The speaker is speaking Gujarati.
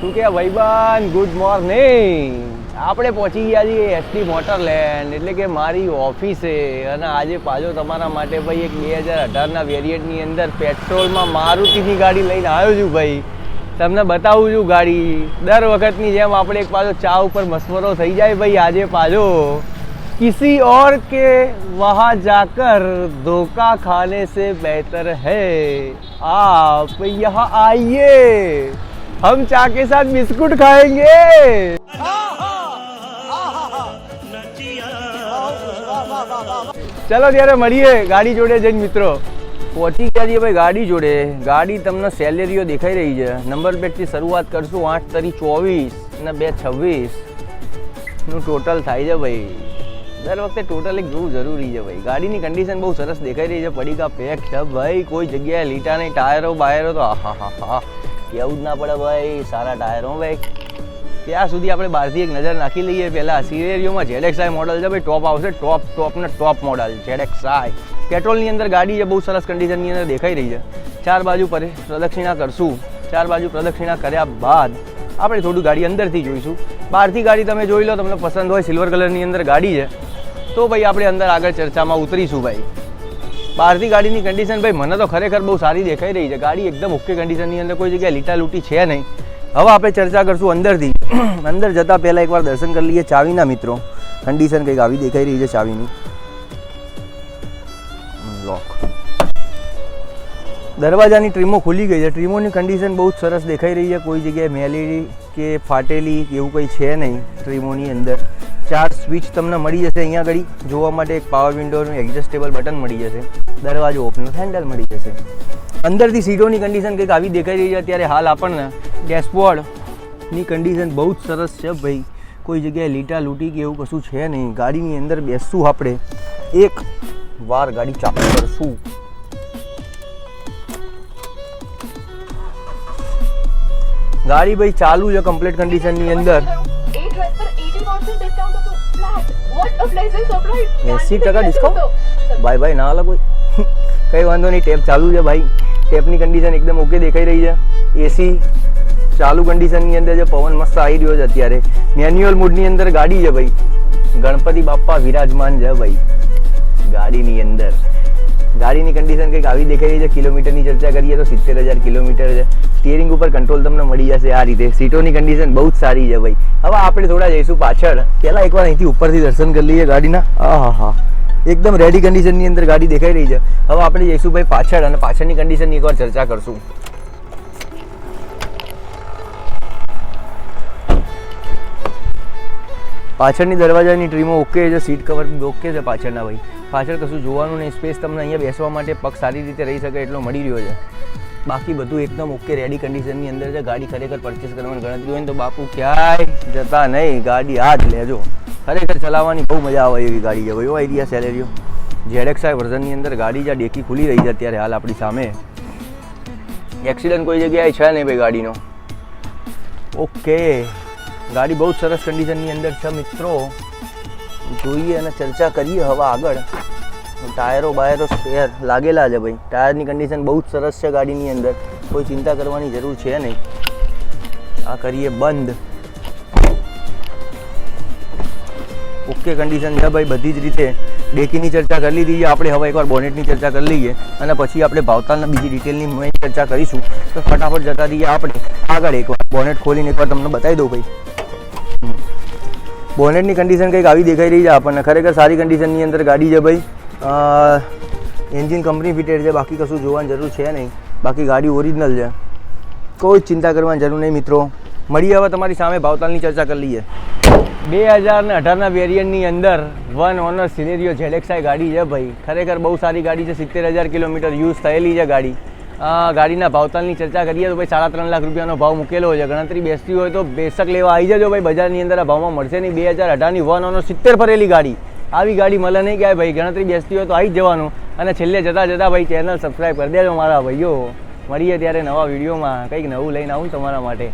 શું કે ભાઈબાન ગુડ મોર્નિંગ આપણે પહોંચી ગયા છીએ એસટી મોટરલેન્ડ એટલે કે મારી ઓફિસે અને આજે પાછો તમારા માટે ભાઈ એક બે હજાર અઢારના વેરિયન્ટની અંદર પેટ્રોલમાં મારુતિની ગાડી લઈને આવ્યો છું ભાઈ તમને બતાવું છું ગાડી દર વખતની જેમ આપણે એક પાછો ચા ઉપર મસવરો થઈ જાય ભાઈ આજે પાછો કિસી ઓર કે વહા જાકર ધોકા ખાને સે બહેતર હૈ આપ યહાં આઈએ हम चा के साथ बिस्कुट खाएंगे ચલો ત્યારે મળીએ ગાડી જોડે જઈને મિત્રો પહોંચી ગયા છીએ ભાઈ ગાડી જોડે ગાડી તમને સેલેરીઓ દેખાઈ રહી છે નંબર પ્લેટથી શરૂઆત કરશું આઠ તરી ચોવીસ અને બે છવ્વીસ નું ટોટલ થાય છે ભાઈ દર વખતે ટોટલ એક જોવું જરૂરી છે ભાઈ ગાડીની કન્ડિશન બહુ સરસ દેખાઈ રહી છે પડીકા પેક છે ભાઈ કોઈ જગ્યાએ લીટા નહીં ટાયરો બાયરો તો આહા હા હા કેવું જ ના પડે ભાઈ, સારા ટાયરો ભાઈ. ત્યાં સુધી આપણે બહારથી એક નજર નાખી લઈએ. પહેલાં સિરેરિયોમાં આઈ મોડલ છે ભાઈ ટોપ આવશે ટોપ ટોપ ને ટોપ મોડલ ઝેડએક્સઆઈ પેટ્રોલની અંદર ગાડી છે બહુ સરસ કન્ડિશનની અંદર દેખાઈ રહી છે. ચાર બાજુ પર પ્રદક્ષિણા કરશું. ચાર બાજુ પ્રદક્ષિણા કર્યા બાદ આપણે થોડું ગાડી અંદરથી જોઈશું. બહારથી ગાડી તમે જોઈ લો, તમને પસંદ હોય સિલ્વર કલરની અંદર ગાડી છે. તો ભાઈ આપણે અંદર આગળ ચર્ચામાં ઉતરીશું ભાઈ. બહારથી ગાડીની કન્ડિશન ભાઈ મને તો ખરેખર બહુ સારી દેખાઈ રહી છે. ગાડી એકદમ ઓકે કન્ડિશનની અંદર કોઈ જગ્યાએ લીટા લૂટી છે નહીં. હવે આપણે ચર્ચા કરશું અંદરથી. અંદર જતાં પહેલાં એકવાર દર્શન કરી લઈએ ચાવીના મિત્રો. કન્ડિશન કંઈક આવી દેખાઈ રહી છે ચાવીની. દરવાજાની ટ્રીમો ખુલી ગઈ છે. ટ્રીમોની કન્ડિશન બહુ સરસ દેખાઈ રહી છે. કોઈ જગ્યાએ મેલેલી કે ફાટેલી એવું કંઈ છે નહીં ટ્રીમોની અંદર. ચાર સ્વિચ તમને મળી જશે અહીંયા આગળ. જોવા માટે એક પાવર વિન્ડોનું એડજસ્ટેબલ બટન મળી જશે. દરવાજો ઓપનર હેન્ડલ મળી જશે. અંદરથી સીટોની કન્ડિશન કંઈક આવી દેખાઈ રહી છે ત્યારે હાલ આપણને. ડેશબોર્ડની કન્ડિશન બહુ જ સરસ છે ભાઈ. કોઈ જગ્યાએ લીટા લૂંટી કે એવું કશું છે નહીં. ગાડીની અંદર બેસશું આપણે. એક વાર ગાડી ચાલુ કરશું. ગાડી ભાઈ ચાલુ છે કમ્પ્લીટ કન્ડિશનની અંદર. એસી ટકા ડિસ્કાઉન્ટ ભાઈ ભાઈ ના અલગ હોય કઈ વાંધો નહીં ટેપ ચાલુ છે ભાઈ. ટેપની કન્ડિશન એકદમ ઓકે દેખાઈ રહી છે. એસી ચાલુ કન્ડિશનની અંદર જે પવન મસ્ત આવી રહ્યો છે અત્યારે. મેન્યુઅલ મોડની અંદર ગાડી છે ભાઈ. ગણપતિ બાપ્પા વિરાજમાન છે ભાઈ. ગાડીની અંદર. ગાડીની કન્ડિશન કંઈક આવી દેખાઈ રહી છે, કિલોમીટરની ચર્ચા કરીએ તો સિત્તેર હજાર કિલોમીટર છે. સ્ટિયરિંગ ઉપર કંટ્રોલ તમને મળી જશે આ રીતે. સીટોની કન્ડિશન બહુ જ સારી છે ભાઈ. હવે આપણે થોડા જઈશું પાછળ. પહેલાં એકવાર અહીંથી ઉપરથી દર્શન કરી લઈએ ગાડીના. હા હા. એકદમ રેડી કન્ડિશનની અંદર ગાડી દેખાઈ રહી છે. હવે આપણે જઈશું ભાઈ પાછળ અને પાછળની કન્ડિશનની એકવાર ચર્ચા કરશું. પાછળની દરવાજાની ટ્રીમો ઓકે છે સીટ કવર ઓકે છે પાછળના ભાઈ. પાછળ કશું જોવાનું નહીં. સ્પેસ તમને અહીંયા બેસવા માટે પગ સારી રીતે રહી શકે એટલો મળી રહ્યો છે. બાકી બધું એકદમ ઓકે રેડી કન્ડિશનની અંદર છે. ગાડી ખરેખર પરચેસ કરવાની ગણતરી હોય ને તો બાપુ ક્યાંય જતા નહીં. ગાડી આ જ લેજો. ખરેખર ચલાવવાની બહુ મજા આવે એવી ગાડી છે. ભાઈ આઈડિયા સેલેરીઓ ઝેડએક્સઆઈ વર્ઝનની અંદર ગાડી જ્યાં ડેકી ખુલી રહી છે અત્યારે હાલ આપણી સામે. એક્સિડન્ટ કોઈ જગ્યાએ છે નહીં ભાઈ ગાડીનો? ઓકે ગાડી બહુ સરસ કન્ડિશનની અંદર છે મિત્રો. જોઈએ અને ચર્ચા કરીએ હવે આગળ. ટાયરો બાયરો સ્પેર લાગેલા છે ભાઈ. ટાયરની કન્ડિશન બહુ જ સરસ છે ગાડીની અંદર. કોઈ ચિંતા કરવાની જરૂર છે નહીં. આ કરીએ બંધ. ઓકે કન્ડિશન છે ભાઈ બધી જ રીતે. ડેકીની ચર્ચા કરી લીધી આપણે હવે એકવાર બોનેટની ચર્ચા કરી લઈએ અને પછી આપણે ભાવતાલના બીજી ડિટેલની મેં ચર્ચા કરીશું. તો ફટાફટ જતા દઈએ આપણે. આગળ એકવાર. બોનેટ ખોલીને એકવાર તમને બતાવી દઉં ભાઈ. બોનેટની કન્ડિશન કંઈક આવી દેખાઈ રહી છે આપણને. ખરેખર સારી કન્ડિશનની અંદર ગાડી છે ભાઈ. એન્જિન કંપની ફિટેડ છે, બાકી કશું જોવાની જરૂર છે નહીં. બાકી ગાડી ઓરિજિનલ છે. કોઈ ચિંતા કરવાની જરૂર નહીં મિત્રો. મળીએ હવે તમારી સામે ભાવતાલની ચર્ચા કરી લઈએ. બે હજાર ને અઢારના વેરિયન્ટની અંદર વન ઓનર સિનેરિયો ઝેડેક્સાઈ ગાડી છે ભાઈ. ખરેખર બહુ સારી ગાડી છે, સિત્તેર હજાર કિલોમીટર યુઝ થયેલી છે ગાડી. ગાડીના ભાવતાલની ચર્ચા કરીએ તો ભાઈ સાડા ત્રણ લાખ રૂપિયાનો ભાવ મૂકેલો છે. ગણતરી બેસતી હોય તો બેશક લેવા આવી જજો ભાઈ. બજારની અંદર ભાવમાં મળશે નહીં. બે હજાર અઢારની વન સિત્તેર ભરેલી ગાડી. આવી ગાડી મળે નહીં ક્યાંય ભાઈ. ગણતરી બેસતી હોય તો આવી જ જવાનું. અને છેલ્લે જતાં જતાં ભાઈ ચેનલ સબસ્ક્રાઈબ કરી દેજો મારા ભાઈઓ. મળીએ ત્યારે નવા વિડીયોમાં. કંઈક નવું લઈને આવું તમારા માટે.